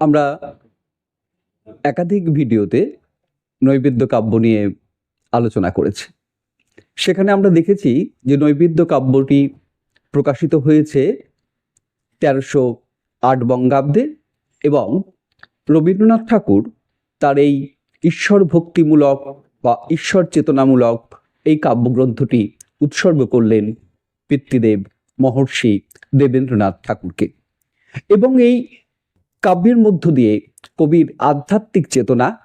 আমরা একাধিক ভিডিওতে নৈবেদ্য কাব্য নিয়ে আলোচনা করেছি। সেখানে আমরা দেখেছি যে নৈবেদ্য কাব্যটি প্রকাশিত হয়েছে তেরোশো আট বঙ্গাব্দে এবং রবীন্দ্রনাথ ঠাকুর তার এই ঈশ্বর ভক্তিমূলক বা ঈশ্বর চেতনামূলক এই কাব্যগ্রন্থটি উৎসর্গ করলেন পিতৃদেব মহর্ষি দেবেন্দ্রনাথ ঠাকুরকে। এবং এই কাব্যের মধ্য দিয়ে কবির আধ্যাত্মিক চেতনা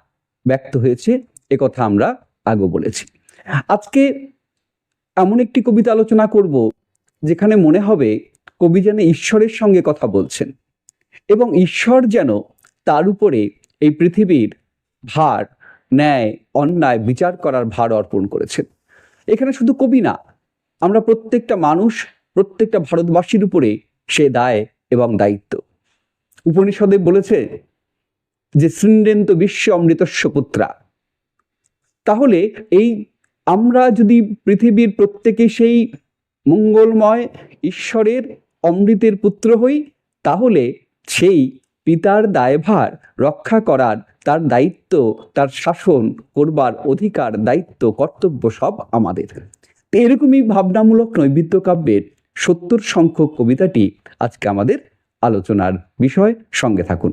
ব্যক্ত হয়েছে একথা আমরা আগে বলেছি। আজকে এমন একটি কবিতা আলোচনা করব, যেখানে মনে হবে কবি যেন ঈশ্বরের সঙ্গে কথা বলছেন এবং ঈশ্বর যেন তার উপরে এই পৃথিবীর ভার, ন্যায়, অন্যায় বিচার করার ভার অর্পণ করেছেন। এখানে শুধু কবি না, আমরা প্রত্যেকটা মানুষ, প্রত্যেকটা ভারতবাসীর উপরে সে দায় এবং দায়িত্ব। উপনিষদে বলেছে যে শৃণ্ডেন্ত বিশ্ব অমৃতস্ব পুত্রা। তাহলে এই আমরা যদি পৃথিবীর প্রত্যেকে সেই মঙ্গলময় ঈশ্বরের অমৃতের পুত্র হই, তাহলে সেই পিতার দায়ভার রক্ষা করার তার দায়িত্ব, তার শাসন করবার অধিকার, দায়িত্ব, কর্তব্য সব আমাদের। এরকমই ভাবনামূলক নৈবেদ্য কাব্যের সত্তর সংখ্যক কবিতাটি আজকে আমাদের আলোচনার বিষয় সঙ্গে থাকুন।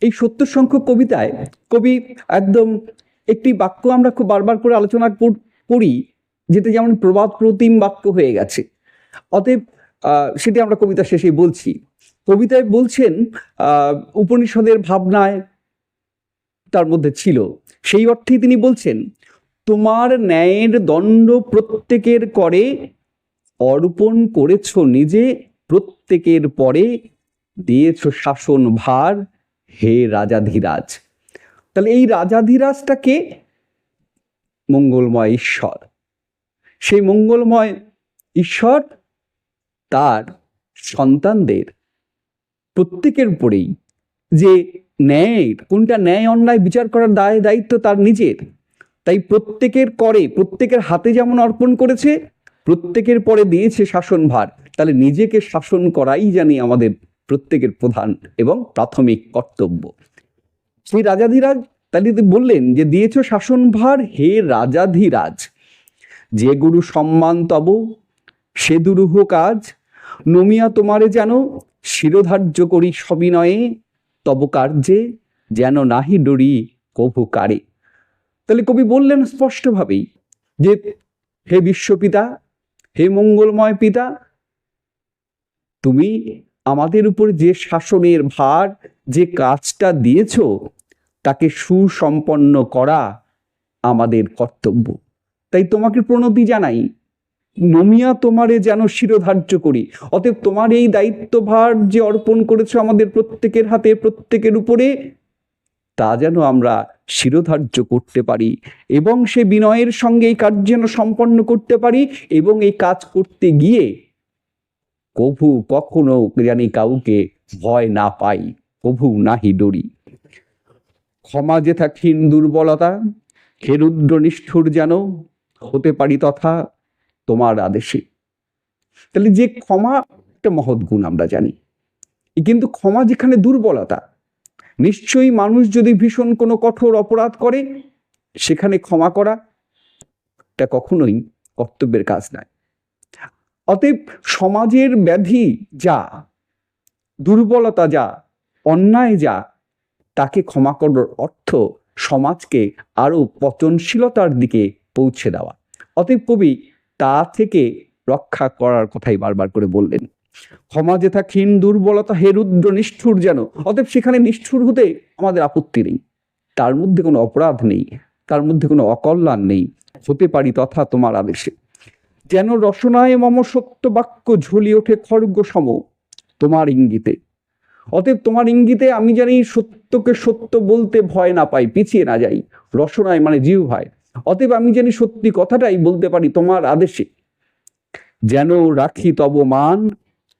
এই সত্তর সংখ্যক কবিতায় কবি একদম একটি বাক্য আমরা খুব বারবার করে আলোচনা কর- যেটা যেমন প্রবাদ প্রতিম বাক্য হয়ে গেছে। অতএব সেটি আমরা কবিতা শেষে বলছি। কবিতায় বলছেন উপনিষদের ভাবনায় তার মধ্যে ছিল। সেই অর্থেই তিনি বলছেন, তোমার ন্যায়ের দণ্ড প্রত্যেকের করে, অর্পণ করেছ নিজে, প্রত্যেকের পরে দিয়েছ শাসন ভার, হে রাজাধিরাজ। তাহলে এই রাজাধিরাজটাকে মঙ্গলময় ঈশ্বর। সেই মঙ্গলময় ঈশ্বর তার সন্তানদের প্রত্যেকের উপরেই যে ন্যায়, কোনটা ন্যায় অন্যায় বিচার করার দায়, দায়িত্ব তার নিজের। তাই প্রত্যেকের করে, প্রত্যেকের হাতে যেমন অর্পণ করেছে, প্রত্যেকের পরে দিয়েছে শাসনভার তাহলে নিজেকে শাসন করাই জানি আমাদের প্রত্যেকের প্রধান এবং প্রাথমিক কর্তব্য। সেই রাজাধিরাজ, তাহলে বললেন যে দিয়েছ শাসনভার হে রাজাধিরাজ, যে গুরু সম্মান তব, সে দুরূহ কাজ, নমিয়া তোমারে যেন, শিরোধার্য করি সবিনয়ে তব কার্যে যেন নাহি ডরি কভু কারে। তাহলে কবি বললেন স্পষ্টভাবেই যে, হে বিশ্বপিতা, হে মঙ্গলময় পিতা, তুমি আমাদের উপর যে শাসনের ভার, যে কাজটা দিয়েছ, তাকে সুসম্পন্ন করা আমাদের কর্তব্য। তাই তোমাকে প্রণতি জানাই নমিয়া তোমারে যেন শিরোধার্য করি। অতএব তোমার এই দায়িত্বভার যে অর্পণ করেছ আমাদের প্রত্যেকের হাতে, প্রত্যেকের উপরে, তা যেন আমরা শিরোধার্য করতে পারি এবং সে বিনয়ের সঙ্গে এই কাজ যেন সম্পন্ন করতে পারি এবং এই কাজ করতে গিয়ে কভু কখনো জানি কাউকে ভয় না পাই, কভু নাহি ডরি। ক্ষমা যেথা ক্ষীণ দুর্বলতা হে রুদ্র নিষ্ঠুর যেন হতে পারি তথা তোমার আদেশে। তাহলে যে ক্ষমা, একটা মহৎ গুণ আমরা জানি। কিন্তু ক্ষমা যেখানে দুর্বলতা, নিশ্চয়ই মানুষ যদি ভীষণ কোনো কঠোর অপরাধ করে, সেখানে ক্ষমা করা, এটা কখনোই কর্তব্যের কাজ নয়। অতএব সমাজের ব্যাধি যা, দুর্বলতা যা, অন্যায় যা, তাকে ক্ষমা করার অর্থ সমাজকে আরও পচনশীলতার দিকে পৌঁছে দেওয়া। অতএব কবি তা থেকে রক্ষা করার কথাই বারবার করে বললেন। ক্ষমা যেথা ক্ষীণ, দুর্বলতা হে রুদ্র, নিষ্ঠুর যেন, অতএব সেখানে নিষ্ঠুর হতে আমাদের আপত্তি নেই। তার মধ্যে কোনো অপরাধ নেই, তার মধ্যে কোনো অকল্যাণ নেই, হতে পারি তথা তোমার আদেশে। যেন রসনায় মম সত্য বাক্য ঝুলি ওঠে খড়গ সম, তোমার ইঙ্গিতে। অতএব তোমার ইঙ্গিতে আমি জানি সত্যকে সত্য বলতে ভয় না পাই, পিছিয়ে না যাই। রসনায় মানে জিউ হয় অতএব আমি জানি সত্যি কথাটাই বলতে পারি তোমার আদেশে। যেন রাখি তব মান,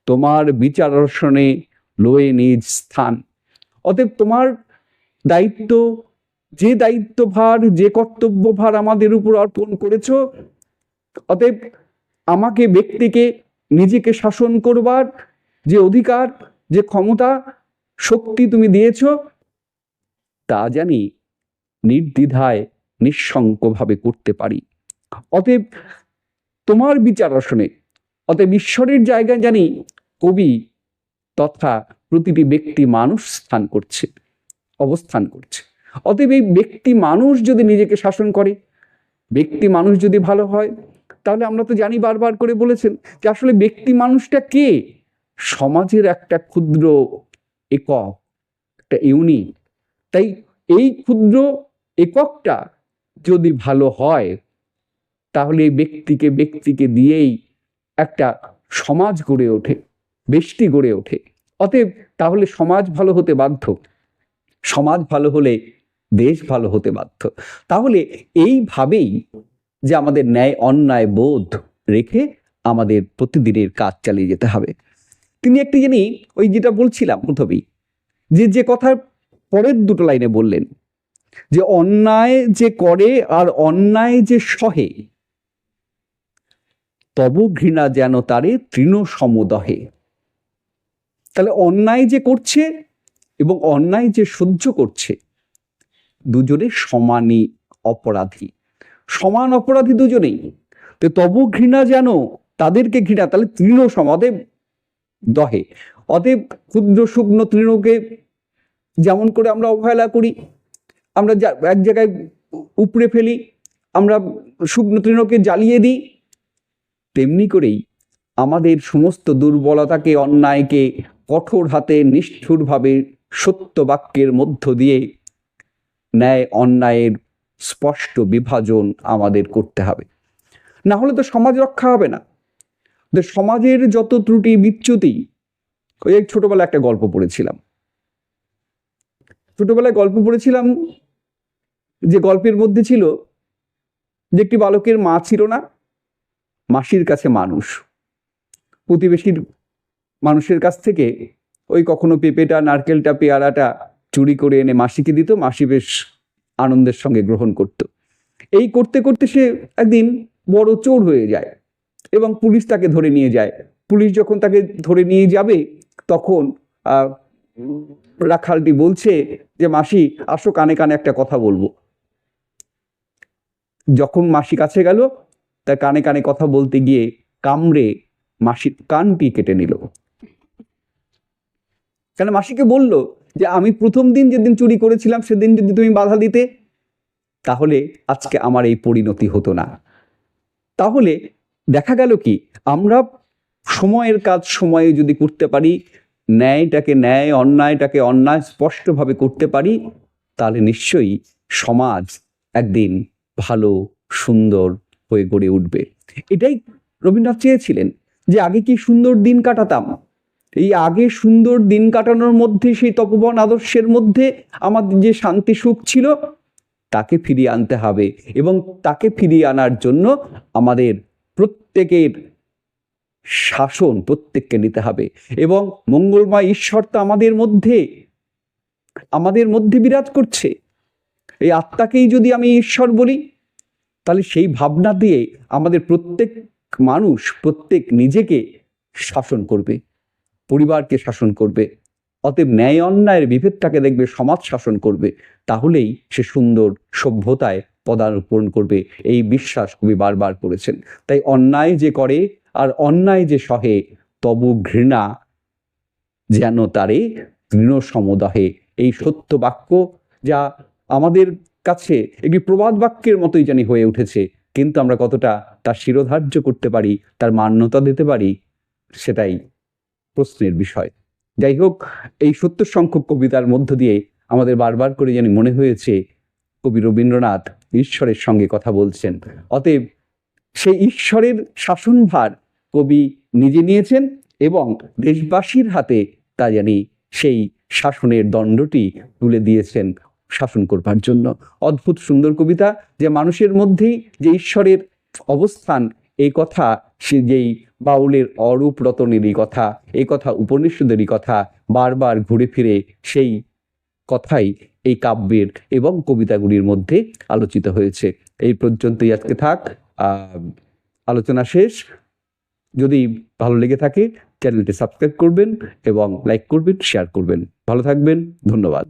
তোমার বিচার রসনে লয়ে নিজ স্থান। অতএব তোমার দায়িত্ব, যে দায়িত্বভার, যে কর্তব্যভার আমাদের উপর অর্পণ করেছ, অতএব আমাকে ব্যক্তিকে নিজেকে শাসন করবার যে অধিকার, যে ক্ষমতা, শক্তি তুমি দিয়েছ, তা জানি নির্দ্বিধায় নিঃশঙ্কভাবে করতে পারি। অতএব তোমার বিচার আসনে, অতএব ঈশ্বরের জায়গায় জানি কবি তথা প্রতিটি ব্যক্তি মানুষ স্থান করছে, অবস্থান করছে। অতএব এই ব্যক্তি মানুষ যদি নিজেকে শাসন করে, ব্যক্তি মানুষ যদি ভালো হয়, তাহলে আমরা তো জানি বারবার করে বলেছেন যে আসলে ব্যক্তি মানুষটা কে? সমাজের একটা ক্ষুদ্র একক, একটা ইউনিট তাই এই ক্ষুদ্র এককটা যদি ভালো হয়, তাহলে ব্যক্তিকে ব্যক্তিকে দিয়েই একটা সমাজ গড়ে ওঠে, বেষ্টি গড়ে ওঠে। অতএব তাহলে সমাজ ভালো হতে বাধ্য। সমাজ ভালো হলে দেশ ভালো হতে বাধ্য। তাহলে এইভাবেই যে আমাদের ন্যায় অন্যায় বোধ রেখে আমাদের প্রতিদিনের কাজ চালিয়ে যেতে হবে। তিনি একটি যিনি ওই যেটা বলছিলাম প্রথমেই, যে যে কথার পরের দুটো লাইনে বললেন যে অন্যায় যে করে আর অন্যায় যে সহে, তব ঘৃণা যেন তারে তৃণ সমদহে। তাহলে অন্যায় যে করছে এবং অন্যায় যে সহ্য করছে, দুজনে সমানই অপরাধী। সমান অপরাধী দুজনেই। তো তবু ঘৃণা যেন তাদেরকে ঘৃণা, তাহলে তৃণ সমাদে দহে। অতএব ক্ষুদ্র শুকনো তৃণকে যেমন করে আমরা অবহেলা করি আমরা এক জায়গায় উপড়ে ফেলি, আমরা শুকনো তৃণকে জ্বালিয়ে দিই। তেমনি করেই আমাদের সমস্ত দুর্বলতাকে, অন্যায়কে কঠোর হাতে নিষ্ঠুরভাবে সত্য বাক্যের মধ্য দিয়ে ন্যায় অন্যায়ের স্পষ্ট বিভাজন আমাদের করতে হবে। না হলে তো সমাজ রক্ষা হবে না। সমাজের যত ত্রুটি বিচ্যুতি, ওই ছোটবেলায় একটা গল্প পড়েছিলাম। ছোটবেলায় গল্প পড়েছিলাম যে গল্পের মধ্যে ছিল যে একটি বালকের মা ছিল না, মাসির কাছে মানুষ। প্রতিবেশীর মানুষের কাছ থেকে ওই কখনো পেঁপেটা, নারকেলটা, পেয়ারাটা চুরি করে এনে মাসিকে দিত। মাসি বেশ আনন্দের সঙ্গে গ্রহণ করত। এই করতে করতে সে একদিন বড় চোর হয়ে যায় এবং পুলিশ তাকে ধরে নিয়ে যায়। পুলিশ যখন তাকে ধরে নিয়ে যাবে, তখন রাখালটি বলছে যে, মাসি, আসো কানে কানে একটা কথা বলব। যখন মাসি কাছে গেল, তার কানে কানে কথা বলতে গিয়ে কামড়ে মাসির কানটি কেটে নিল। কেন মাসিকে বলল যে, আমি প্রথম দিন যেদিন চুরি করেছিলাম, সেদিন যদি তুমি বাধা দিতে, তাহলে আজকে আমার এই পরিণতি হতো না। তাহলে দেখা গেল কি, আমরা সময়ের কাজ সময়ে যদি করতে পারি, ন্যায়টাকে ন্যায়, অন্যায়টাকে অন্যায় স্পষ্টভাবে করতে পারি, তাহলে নিশ্চয়ই সমাজ একদিন ভালো, সুন্দর হয়ে গড়ে উঠবে। এটাই রবীন্দ্রনাথ চেয়েছিলেন যে আগে কি সুন্দর দিন কাটাতাম? এই আগে সুন্দর দিন কাটানোর মধ্যে, সেই তপবন আদর্শের মধ্যে আমাদের যে শান্তি সুখ ছিল, তাকে ফিরিয়ে আনতে হবে এবং তাকে ফিরিয়ে আনার জন্য আমাদের প্রত্যেকের শাসন প্রত্যেককে নিতে হবে এবং মঙ্গলময় ঈশ্বর তো আমাদের মধ্যে আমাদের মধ্যে বিরাজ করছে। এই আত্মাকেই যদি আমি ঈশ্বর বলি, তাহলে সেই ভাবনা দিয়ে আমাদের প্রত্যেক মানুষ, প্রত্যেক নিজেকে শাসন করবে, পরিবারকে শাসন করবে, অতএব ন্যায় অন্যায়ের বিভেদটাকে দেখবে, সমাজ শাসন করবে, তাহলেই সে সুন্দর সভ্যতায় পদার্পণ করবে। এই বিশ্বাস কবি বারবার করেছেন। তাই অন্যায় যে করে আর অন্যায় যে সহে, তবু ঘৃণা যেন তারে তৃণ সমদহে এই সত্য বাক্য যা আমাদের কাছে একটি প্রবাদ বাক্যের মতোই জানি হয়ে উঠেছে, কিন্তু আমরা কতটা তার শিরোধার্য করতে পারি, তার মান্যতা দিতে পারি, সেটাই প্রশ্নের বিষয়। যাই হোক, এই সত্তর সংখ্যক কবিতার মধ্য দিয়ে আমাদের বারবার করে জানি মনে হয়েছে, কবি রবীন্দ্রনাথ ঈশ্বরের সঙ্গে কথা বলছেন। অতএব সেই ঈশ্বরের শাসনভার কবি নিজে নিয়েছেন এবং দেশবাসীর হাতে তা জানি সেই শাসনের দণ্ডটি তুলে দিয়েছেন। শাসন করবার জন্য। অদ্ভুত সুন্দর কবিতা যে মানুষের মধ্যেই যে ঈশ্বরের অবস্থান, এই কথা সে যেই বাউলের অরূপ রতনেরই কথা, এই কথা উপনিষদেরই কথা বারবার ঘুরে ফিরে সেই কথাই এই কাব্যের এবং কবিতাগুলির মধ্যে আলোচিত হয়েছে। এই পর্যন্তই আজকে থাক। আলোচনা শেষ। যদি ভালো লেগে থাকে, চ্যানেলটি সাবস্ক্রাইব করবেন এবং লাইক করবেন, শেয়ার করবেন। ভালো থাকবেন। ধন্যবাদ।